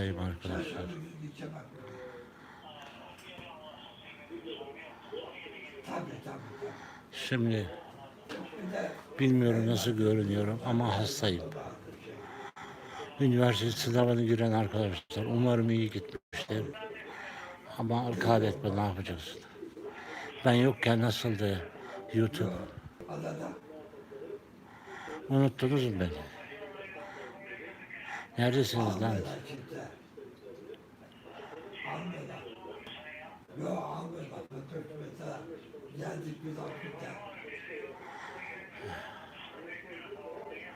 yaşındayım arkadaşlar. Şimdi bilmiyorum nasıl görünüyorum ama hastayım. Üniversite sınavına giren arkadaşlar umarım iyi gitmiştir. Ama kahretme ne yapacaksın? Ben yokken nasıldı YouTube? Unuttunuz mu beni?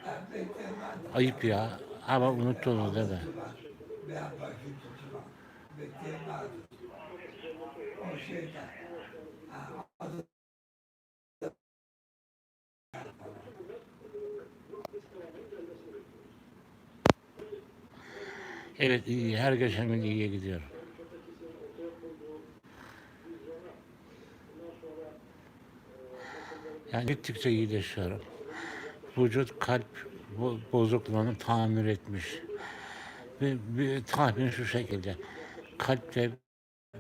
Ben bekleyen Ayıp ya. Ama unuttunuz değil mi? O şeyde. Evet iyi. Her geçen gün iyiye gidiyorum. Yani gittikçe iyileşiyorum. Vücut kalp bo- bozukluğunu tamir etmiş. Ve bir tahmin şu şekilde. Kalpte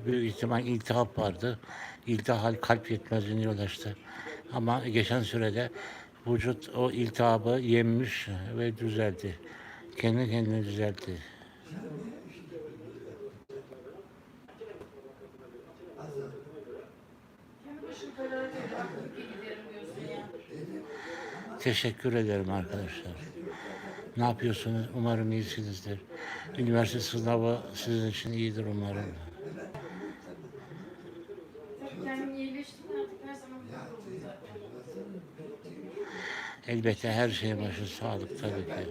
büyük ihtimal iltihap vardı. İltihal kalp yetmezliğine ulaştı. Ama geçen sürede vücut o iltihabı yenmiş ve düzeldi. Kendi kendine düzeldi. Kendi başım kararı değil. Artık bir giderim diyorsun ya. Teşekkür ederim arkadaşlar. Ne yapıyorsunuz? Umarım iyisinizdir. Üniversite sınavı sizin için iyidir umarım. Elbette her şeyin başı sağlık tabii ki.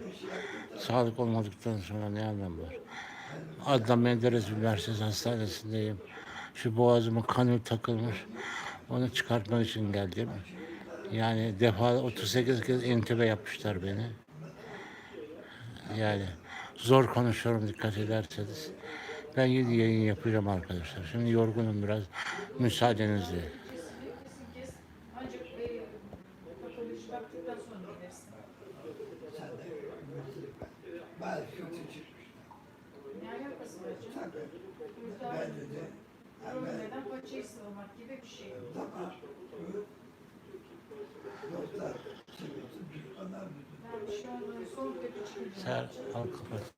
Sağlık olmadıktan sonra ne anlam var? Adnan Menderes Üniversitesi Hastanesi'ndeyim. Şu boğazıma kanül takılmış. Onu çıkartmak için geldim. Yani defa 38 kez entübe yapmışlar beni. Yani zor konuşuyorum dikkat ederseniz. Ben yeni yayın yapacağım arkadaşlar. Şimdi yorgunum biraz. Müsaadenizle. Ben gibi bir şey. Ben şu an. Ser, al kapat.